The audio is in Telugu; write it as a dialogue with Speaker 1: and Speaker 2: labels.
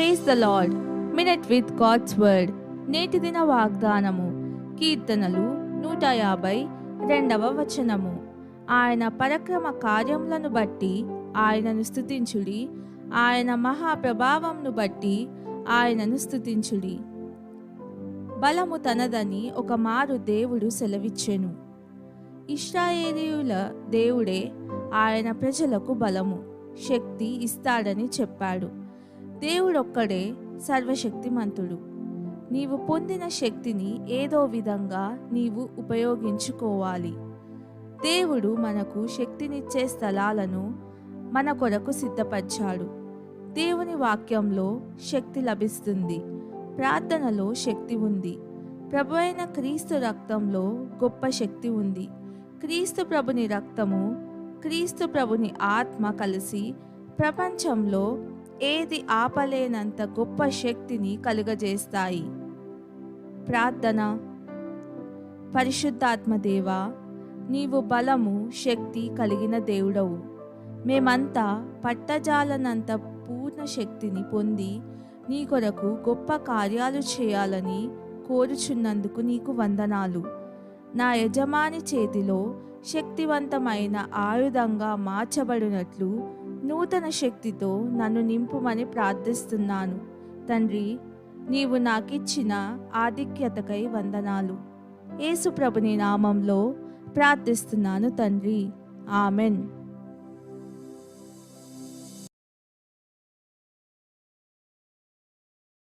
Speaker 1: Praise the Lord minute with God's word నేటి దిన వాగ్దానము. కీర్తనలు నూట యాభై రెండవ వచనము. ఆయన పరక్రమ కార్యములను బట్టి ఆయనను స్థుతించుడి ఆయన మహాప్రభావంను బట్టి ఆయనను స్థుతించుడి బలము తనదని ఒక మారు దేవుడు సెలవిచ్చెను. ఇస్రాయేలీయుల దేవుడే ఆయన ప్రజలకు బలము శక్తి ఇస్తాడని చెప్పాడు. దేవుడొక్కడే సర్వశక్తిమంతుడు. నీవు పొందిన శక్తిని ఏదో విధంగా నీవు ఉపయోగించుకోవాలి. దేవుడు మనకు శక్తినిచ్చే స్థలాలను మన కొరకు సిద్ధపరిచాడు. దేవుని వాక్యంలో శక్తి లభిస్తుంది. ప్రార్థనలో శక్తి ఉంది. ప్రభు అయిన క్రీస్తు రక్తంలో గొప్ప శక్తి ఉంది. క్రీస్తు ప్రభుని రక్తము క్రీస్తు ప్రభుని ఆత్మ కలిసి ప్రపంచంలో ఏది ఆపలేనంత గొప్ప శక్తిని కలుగజేస్తాయి. ప్రార్థన. పరిశుద్ధాత్మదేవా నీవు బలము శక్తి కలిగిన దేవుడవు. మేమంతా పట్టజాలనంత పూర్ణ శక్తిని పొంది నీ కొరకు గొప్ప కార్యాలు చేయాలని కోరుచున్నందుకు నీకు వందనాలు. నా యజమాని చేతిలో శక్తివంతమైన ఆయుధంగా మార్చబడినట్లు నూతన శక్తితో నన్ను నింపుమని ప్రార్థిస్తున్నాను. తండ్రి నీవు నాకిచ్చిన ఆధిక్యతకై వందనాలు. ఏసుప్రభుని నామంలో ప్రార్థిస్తున్నాను తండ్రి. ఆమెన్.